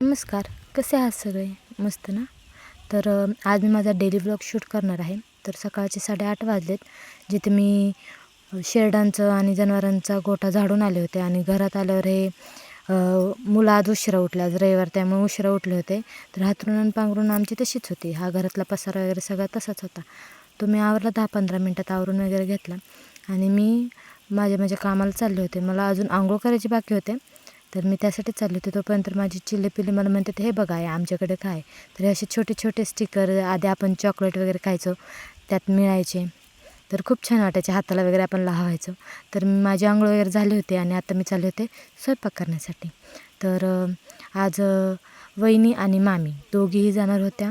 नमस्कार कसे आहात सगळे? मस्त ना? तर आज मी माझा डेली ब्लॉग शूट करणार आहे. तर सकाळचे साडेआठ वाजलेत जिथे मी शेरडांचं आणि जनावरांचा गोठा झाडून आले होते आणि घरात आल्यावर हे मुलं आज उशिरा उठले. आज रविवार त्यामुळे उशिरा उठले होते. तर हातरून आणि पांघरून आमची तशीच होती. हा घरातला पसारा वगैरे सगळा तसाच होता. तो मी आवरला दहा पंधरा मिनटात आवरून वगैरे घेतला. आणि मी माझ्या माझ्या कामाला चालले होते. मला अजून आंघोळ करायची बाकी होते. तर मी त्यासाठी चालले होते. तोपर्यंत माझी चिल्ली पिल्ली मला म्हणतात हे बघा आहे आमच्याकडे काय? तर असे छोटे छोटे स्टिकर आधी आपण चॉकलेट वगैरे खायचो त्यात मिळायचे. तर खूप छान वाटायचे हाताला वगैरे आपण लावायचो. तर मी माझी आंघोळ वगैरे झाली होती आणि आता मी चालले होते स्वयंपाक करण्यासाठी. तर आज वहिनी आणि मामी दोघीही जाणार होत्या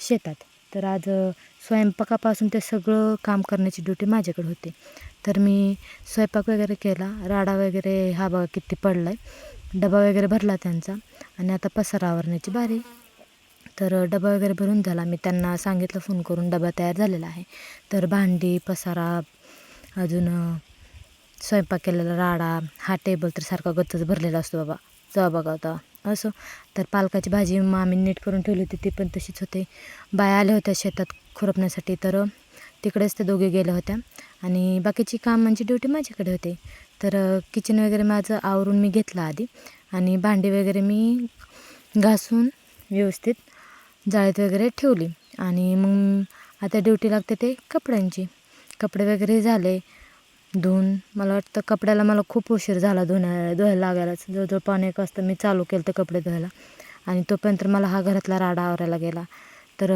शेतात. तर आज स्वयंपाकापासून ते सगळं काम करण्याची ड्युटी माझ्याकडे होती. तर मी स्वयंपाक वगैरे केला. राडा वगैरे हा बघा किती पडला आहे डबा वगैरे भरला त्यांचा आणि आता पसारा आवरण्याची बारी. तर डबा वगैरे भरून झाला. मी त्यांना सांगितलं फोन करून डबा तयार झालेला आहे. तर भांडी पसारा अजून स्वयंपाक केलेला राडा हा टेबल तर सारखा गच्चच भरलेला असतो बाबा. जा बघा होता असं. तर पालकाची भाजी मामी नीट करून ठेवली होती. ती पण तशीच होते. बाया आल्या होत्या शेतात खुरपण्यासाठी. तर तिकडेच ते दोघे गेल्या होत्या. आणि बाकीची कामांची ड्युटी म्हणजे माझ्याकडे होते. तर किचन वगैरे माझं आवरून मी घेतलं आधी. आणि भांडी वगैरे मी घासून व्यवस्थित जाळीत वगैरे ठेवली. आणि मग आता ड्युटी लागते ते कपड्यांची. कपडे वगैरे झाले धुवून. मला वाटतं कपड्याला मला खूप उशीर झाला धुण्या धुवायला लागायलाच. जवळजवळ पाणी एक वाजता मी चालू केलं तर कपडे धुवायला. आणि तोपर्यंत मला हा घरातला राडा आवरायला गेला. तर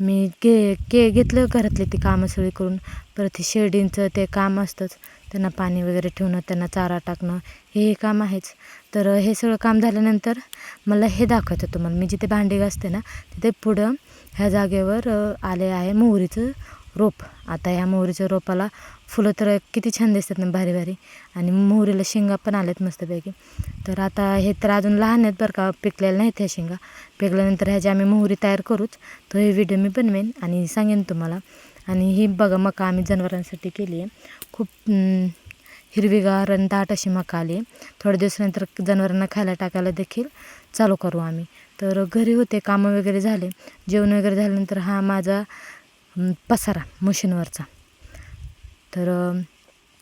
मी घे के घेतलं घरातले ती कामं सगळी करून. परत हे शेरडींचं ते काम असतंच. त्यांना पाणी वगैरे ठेवणं त्यांना चारा टाकणं हे हे काम आहेच. तर हे सगळं काम झाल्यानंतर मला हे दाखवतं तुम्हाला मी जिथे भांडी घासते ना तिथे पुढं ह्या जागेवर आले आहे मोहरीचं रोप. आता ह्या मोहरीच्या रोपाला फुलं तर किती छान दिसतात ना भारी भारी. आणि मोहरीला शेंगा पण आल्यात मस्तपैकी. तर आता हे तर अजून लहान आहेत बरं का पिकलेल्या नाहीत ह्या शेंगा. पिकल्यानंतर ह्याची आम्ही मोहरी तयार करूच तो हे व्हिडिओ मी बनवेन आणि सांगेन तुम्हाला. आणि ही बघा मका आम्ही जनावरांसाठी केली आहे. खूप हिरवीगार आणि दाट अशी मका आली आहे. थोड्या दिवसानंतर जनावरांना खायला टाकायला देखील चालू करू आम्ही. तर घरी होते कामं वगैरे झाले. जेवण वगैरे झाल्यानंतर हा माझा पसारा मशीनवरचा. तर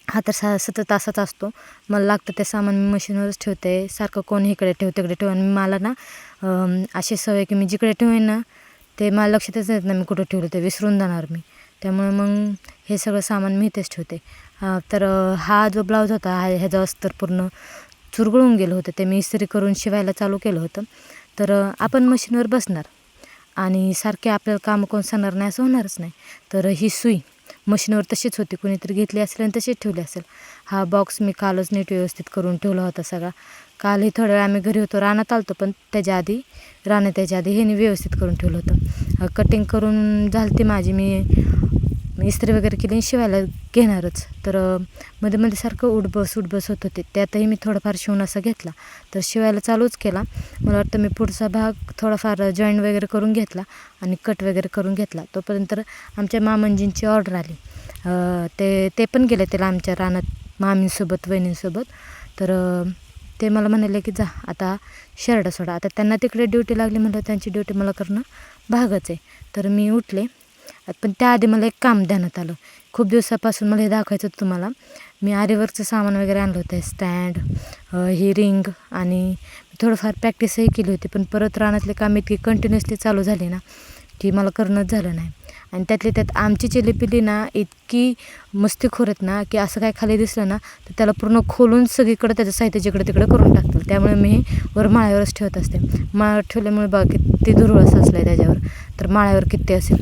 हा तर सा सतत तासाच असतो. मला लागतं ते सामान मी मशीनवरच ठेवते. सारखं कोण इकडे ठेव तिकडे ठेव. आणि मला ना अशी सवय की मी जिकडे ठेवेन ना ते मला लक्षातच येत नाही मी कुठं ठेवलं ते विसरून जाणार मी. त्यामुळे मग हे सगळं सामान मी इथेच ठेवते. तर हा जो ब्लाऊज होता हा ह्याचा अस्तर पूर्ण चुरगळून गेलं होतं. ते मी इस्त्री करून शिवायला चालू केलं होतं. तर आपण मशीनवर बसणार. आणि सारखे आपल्याला कामं कोण सांगणार नाही असं होणारच नाही. तर ही सुई मशीनवर तशीच होती कुणीतरी घेतली असेल आणि तशीच ठेवली असेल. हा बॉक्स मी कालच नीट व्यवस्थित करून ठेवला होता सगळा. कालही थोड्या वेळ आम्ही घरी होतो रानात आलतो पण त्याच्या आधी राणं त्याच्या आधी हे व्यवस्थित करून ठेवलं होतं. कटिंग करून झाली ती माझी मी इस्त्री वगैरे केली आणि शिवायला घेणारच. तर मध्ये मध्ये सारखं उठबस उठबस होत होते. त्यातही मी थोडाफार शिवून असा घेतला. तर शिवायला चालूच केला. मला वाटतं मी पुढचा भाग थोडाफार जॉईंट वगैरे करून घेतला आणि कट वगैरे करून घेतला. तोपर्यंत आमच्या मामंजींची ऑर्डर आली. ते ते पण गेले त्याला आमच्या रानात मामींसोबत वहिनींसोबत. तर ते मला म्हणाले की जा आता शर्ट सोडा. आता त्यांना तिकडे ड्युटी लागली म्हटलं त्यांची ड्युटी मला करणं भागच आहे. तर मी उठले. पण त्याआधी मला एक काम ध्यानात आलं. खूप दिवसापासून मला हे दाखवायचं होतं तुम्हाला. मी आरीवर्कचं सामान वगैरे आणलं होतं स्टँड ही रिंग आणि थोडंफार प्रॅक्टिसही केली होती पण परत रानातले काम इतकी कंटिन्युअसली चालू झाली ना की मला करणंच झालं नाही. आणि त्यातली त्यात आमची चिलीपिली ना इतकी मस्तीखोर आहेत ना की असं काय खाली दिसलं ना तर त्याला पूर्ण खोलून सगळीकडं त्याचं साहित्य जिकडे तिकडे करून टाकतील त्यामुळे मी वर माळ्यावरच ठेवत असते. माळ्यावर ठेवल्यामुळे बघा किती धुरळ असलं आहे त्याच्यावर. तर माळ्यावर किती असेल?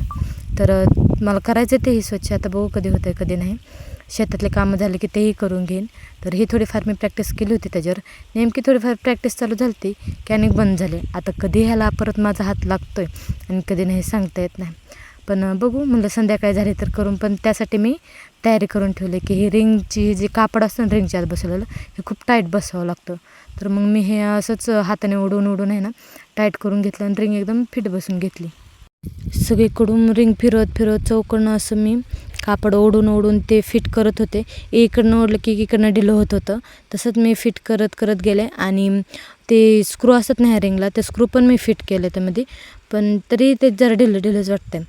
तर मला करायचं तेही स्वच्छ. आता बघू कधी होतं आहे कधी नाही. शेतातले कामं झाले की तेही करून घेईन. तर ही थोडीफार मी प्रॅक्टिस केली होती त्याच्यावर. नेमकी थोडीफार प्रॅक्टिस चालू झाली होती की अनेक बंद झाले. आता कधी ह्याला परत माझा हात लागतो आहे आणि कधी नाही सांगता येत नाही. पण बघू म्हणलं संध्याकाळी झाली तर करून. पण त्यासाठी मी तयारी करून ठेवली की ही रिंगची जे कापड असतं ना रिंगच्या आत बसवलेलं हे खूप टाईट बसवावं लागतं. तर मग मी हे असंच हाताने ओढून ओढून आहे ना टाईट करून घेतलं आणि रिंग एकदम फिट बसून घेतली. सगळीकडून रिंग फिरवत फिरवत चौकडनं असं मी कापड ओढून ओढून ते फिट करत होते. इकडनं ओढलं की इकडनं ढिलं होत होतं. तसंच मी फिट करत करत गेले आणि ते स्क्रू असत नाही रिंगला ते स्क्रू पण मी फिट केले त्यामध्ये. पण तरी ते जरा ढिलं ढिलंच वाटते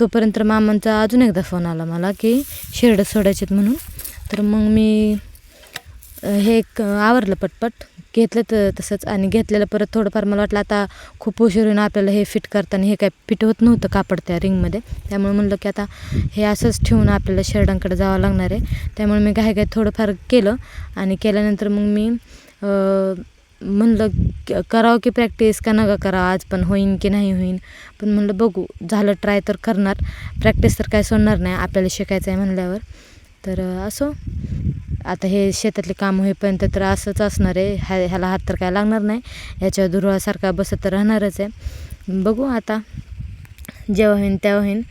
तोपर्यंत मामांचा अजून एकदा फोन आला मला की शेरडं सोडायचेत म्हणून. तर मग मी हे एक आवरलं पटपट. घेतलं तर तसंच आणि घेतलेलं परत थोडंफार मला वाटलं आता खूप उशीर होईन आपल्याला हे फिट करताना. हे काय फिट होत नव्हतं कापड त्या रिंगमध्ये त्यामुळे म्हणलं की आता हे असंच ठेवून आपल्याला शेरडांकडे जावं लागणार आहे. त्यामुळे मी घाई घाई थोडंफार केलं आणि केल्यानंतर मग मी म्हणलं करावं की प्रॅक्टिस का नका करावं आज पण होईन की नाही होईन. पण म्हणलं बघू झालं ट्राय तर करणार. प्रॅक्टिस तर काय सोडणार नाही आपल्याला शिकायचं आहे म्हणल्यावर. तर असो. आता हे शेतातले काम होईपर्यंत तर असंच असणार आहे. ह्या ह्याला हात तर काय लागणार नाही. याच्या दुर्वासारखा बसत तर राहणारच आहे. बघू आता. जेव्हा होईन तेव्हा होईन.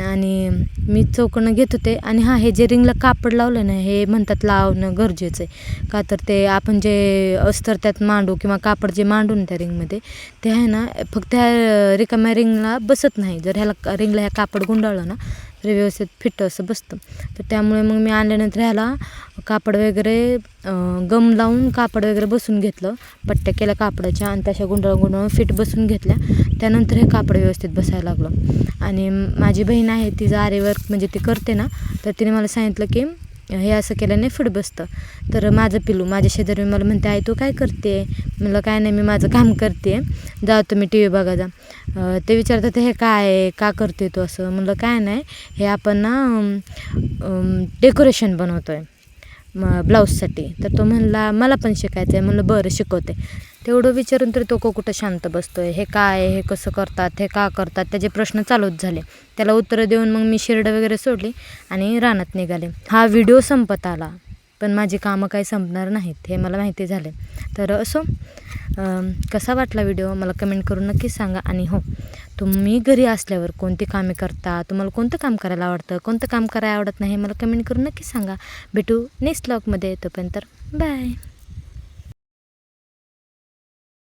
आणि मी चौकणं घेत होते. आणि हां हे जे रिंगला कापड लावलं ना हे म्हणतात लावणं गरजेचं आहे. का तर ते आपण जे अस्तर त्यात मांडू किंवा कापड जे मांडू ना त्या रिंगमध्ये ते आहे ना फक्त ह्या रिकाम्या रिंगला बसत नाही. जर ह्याला रिंगला ह्या कापड गुंडाळलं ना व्यवस्थित फिट असं बसतं. तर त्यामुळे मग मी आणल्यानंतर ह्याला कापड वगैरे गम लावून कापड वगैरे बसून घेतलं. पट्ट्या केल्या कापडाच्या आणि तशा गुंडाळून गुंडाळून फिट बसून घेतल्या. त्यानंतर हे कापड व्यवस्थित बसायला लागलं. आणि माझी बहीण आहे तिचं आरेवर्क म्हणजे ती करते ना तर तिने मला सांगितलं की हे असं केल्याने फिट बसतं. तर माझं पिलू माझ्या शेजारी मला म्हणते आई तू काय करते? म्हणलं काय नाही मी माझं काम करते. जा तुम्ही टी व्ही बघा जा. ते विचारतात हे काय आहे? का करते तू असं? म्हणलं काय नाही. हे आपण ना डेकोरेशन बनवतो आहे म ब्लाऊजसाठी. तर तो म्हणला मला पण शिकायचं आहे म्हणलं बरं शिकवते. तेवढं विचारून तरी तो को कुठं शांत बसतो आहे हे काय आहे हे कसं करतात हे का करतात त्याचे प्रश्न चालूच झाले. त्याला उत्तरं देऊन मग मी शिरडं वगैरे सोडली आणि रानात निघाले. हा व्हिडिओ संपत आला पण माझी कामं काही संपणार नाहीत हे मला माहिती झाले तर असो कसा वाटला व्हिडिओ? मला कमेंट करून नक्की सांगा. आणि हो तुम्ही घरी असल्यावर कोणती कामे करता? तुम्हाला कोणतं काम करायला आवडतं? कोणतं काम करायला आवडत नाही? हे मला कमेंट करून नक्की सांगा. भेटू नेक्स्ट ब्लॉगमध्ये तोपर्यंत बाय